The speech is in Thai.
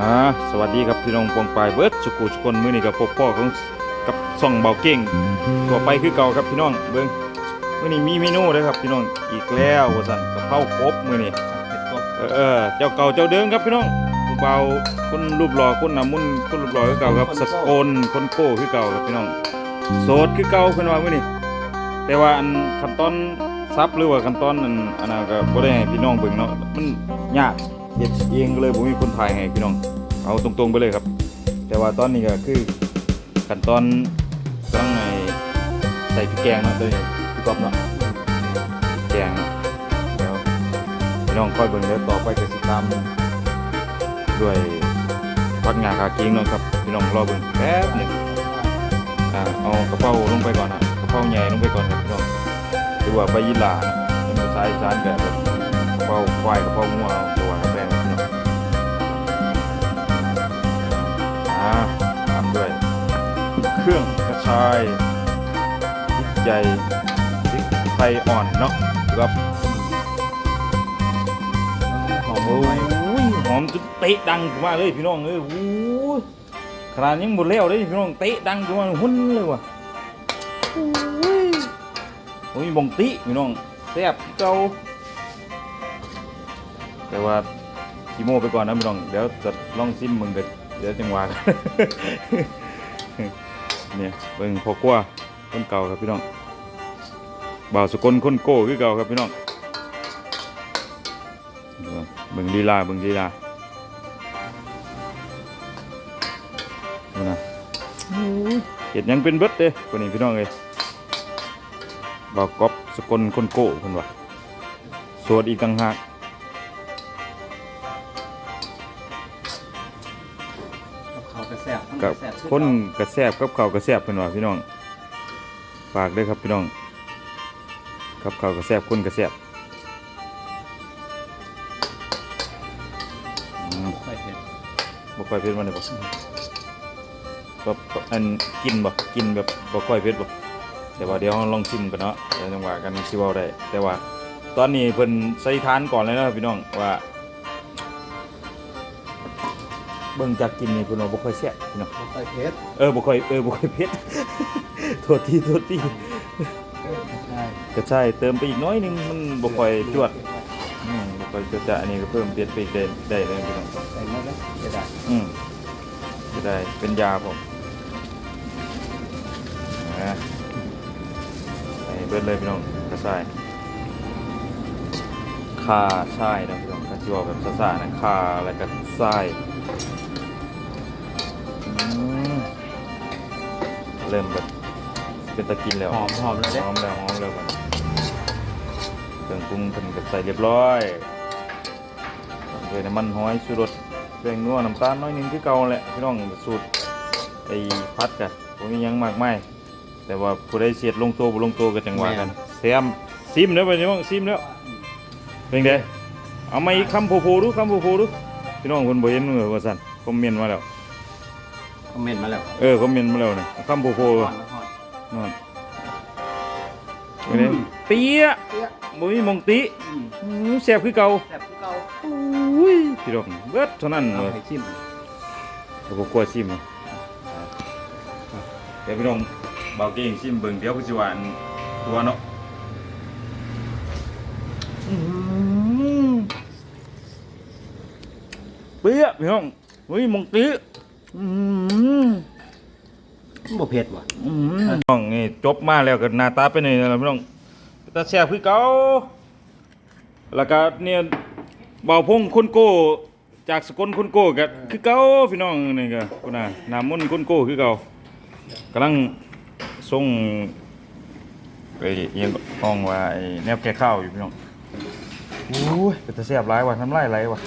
อ่าสวัสดีครับพี่น้องปองปายเบิร์ดสุกุสุคนมื้อนี้กับพบพ่อของกับซ่องเบาเก่งตัวไปคือเก่าครับพี่น้องเบิ่งมื้อนี้มีเมนูเด้อครับพี่น้องอีกแล้วว่าซั่นกะเพรากบมื้อนี้เป็ดกบเออเออเจ้าเก่าเจ้าเดิมครับพี่น้องผู้เบาคนรูปหล่อคนหน้ามุ่นคนรูปหล่อคือเก่าครับสกลคนโก้คือเก่าครับพี่น้องโสดคือเก่าเพิ่นว่ามื้อนี้แต่ว่าอันขั้นตอนซับหรือว่าขั้นตอนอันอันนั้นก็บ่ได้ให้พี่น้องเบิ่งเนาะมันยาก เฮ็ดเองเลยบ่มีคนถ่ายให้พี่น้อง เอาตรงๆไปเลยครับ แต่ว่าตอนนี้ก็คือขั้นตอนกำลังไอ้ใส่พริกแกงเนาะตัวนี้พี่กอบเนาะพริกแกงเนาะเดี๋ยวพี่น้องค่อยเบิ่งเดี๋ยวต่อไปก็สิตามด้วยพักงาคากิ้งเนาะครับพี่น้องรอเบิ่งแป๊บหนึงอ่าเอากระเพราลงไปก่อนนะกระเพราใหญ่ลงไปก่อนครับพี่น้องหรือว่าใบยี่หร่านะเป็นภาษาอีสานก็แบบกระเพราควายกระเพรางัว เครื่องกระชายพริกใหญ่พริกไทยอ่อนเนาะครับหอมโอ้ยหอมจนเตะดังขึ้นมาเลยพี่น้องเอ้ยโอ้ยขนาดยังหมดแล้วเลยพี่น้องเตะดังขึ้นมาหุ่นเลยว่ะโอ้ยโอ้ยบงติพี่น้องแซ่บเก่าแต่ว่าคีโมไปก่อนนะพี่น้อง เดี๋ยวจะลองซิมมึงเด็ดเดี๋ยวจังหวะ เนี่ยเบิ่งพอกลัวคนเก่าครับพี่น้องบ่าวสกลคนโก้คือเก่าครับพี่น้องเบิ่งลีลาเบิ่งลีลาดูนะเห็ดหยังเป็นเบิดเด้คนนี้พี่น้องเอ้ยบ่าวก๊อฟสกลคนโก้เพิ่นว่าโสวดอีกต่างหาก เขากระแสบกับคนกระแซบกับเขาวกระแซบเพิ่นว่าพี่น้อง ฝากด้วยครับพี่น้อง กับเขาวกระแซบคนกระแซบอืมค่อยเผ็ดบ่ค่อยเผ็ดมันเลยบ่ก็อันกินบ่กินแบบบ่ค่อยเผ็ดบ่แต่ว่าเดี๋ยวเราลองชิมกันเนาะเดี๋ยวจังหวะกันสิเว้าได้ แต่ว่า ตอนนี้เพิ่นใส่ทานก่อนเลยนะพี่น้องว่า เบิ่งจากกินนี่เพิ่นว่าบ่ค่อยแซ่บพี่น้องค่อยเผ็ดเออบ่ค่อยเออบ่ค่อยเผ็ด โทษทีโทษทีใช่ก็ใช่เติมไปอีกน้อยหนึงมันบ่ค่อยจวดอืมบ่ค่อยจวดจะอันนี้ก็เพิ่มเผ็ดไปอีกได้ได้เลยพี่น้องใส่มาแล้วจะได้อืมจะได้เป็นยาผมนะใส่เบิดเลยพี่น้องกระชายคาชายนะพี่น้องถ้าที่ว่าแบบซ่าๆนะคาแล้วก็ทรายอืม เริ่มแบบเป็นตะกินแล้วหอมหอมแล้วหเด้อมแล้วหอมแล้วมันเครื่องปรุงเพิ่นก็ใส่เรียบร้อยตามด้วยน้ำมันหอยชูรสแป้งนัวน้ำตาลน้อยหนึงคือเก่าแหละพี่น้องสูตรไอ้พัดกะผมมีหยังมากมายแต่ว่าผู้ใดเสียดลงตัวบ่ลงตัวก็จังหวะกันแซมซิมแล้วไปพี่น้องซิมแล้วเป็นไงเอามาอีกคำโผล่ๆดูคำโผล่ๆดูพี่น้องเพิ่นบ่เห็นเหรอว่าซั่นคอมเมนต์มาแล้ว คอมเมนต์มาแล้วเออคอมเมนต์มาแล้วนี่คำโผล่ก่ๆอนนะก่อนนั่นเป็นไงเปียะบ่มีหมองติอืมอืมแซ่บคือเก่าแซ่บคือเก่าอุ้ยพี่น้องเบิดเท่านั้นเอาเลยให้ชิมแล้วก็กลัวชิมเดี๋ยวพี่น้องเบาเก่งชิมเบิ่งเดี๋ยวคือสิหวานตัวเนาะอื้อหือเปียะพี่น้องเฮ้ยหมองติ อืมบ่เผ็ดว่ะอืมน้องนี่จบมาแล้วก็หน้าตาเป็นยังไงล่ะพี่น้องตาแซ่บคือเก่าแล้วก็เนี่ยเบาพงคุนโก้จากสกลคุนโก้ก็คือเก่าพี่น้องนี่ก็พุ่นน่ะหน้ามนต์คนโก้คือเก่ากำลังส่งไปเอียงห้องว่าไอ้แนวแก่ข้าวอยู่พี่น้องโอ้ยเป็นตาแซ่บหลายว่ะน้ำลายไหลว่ะ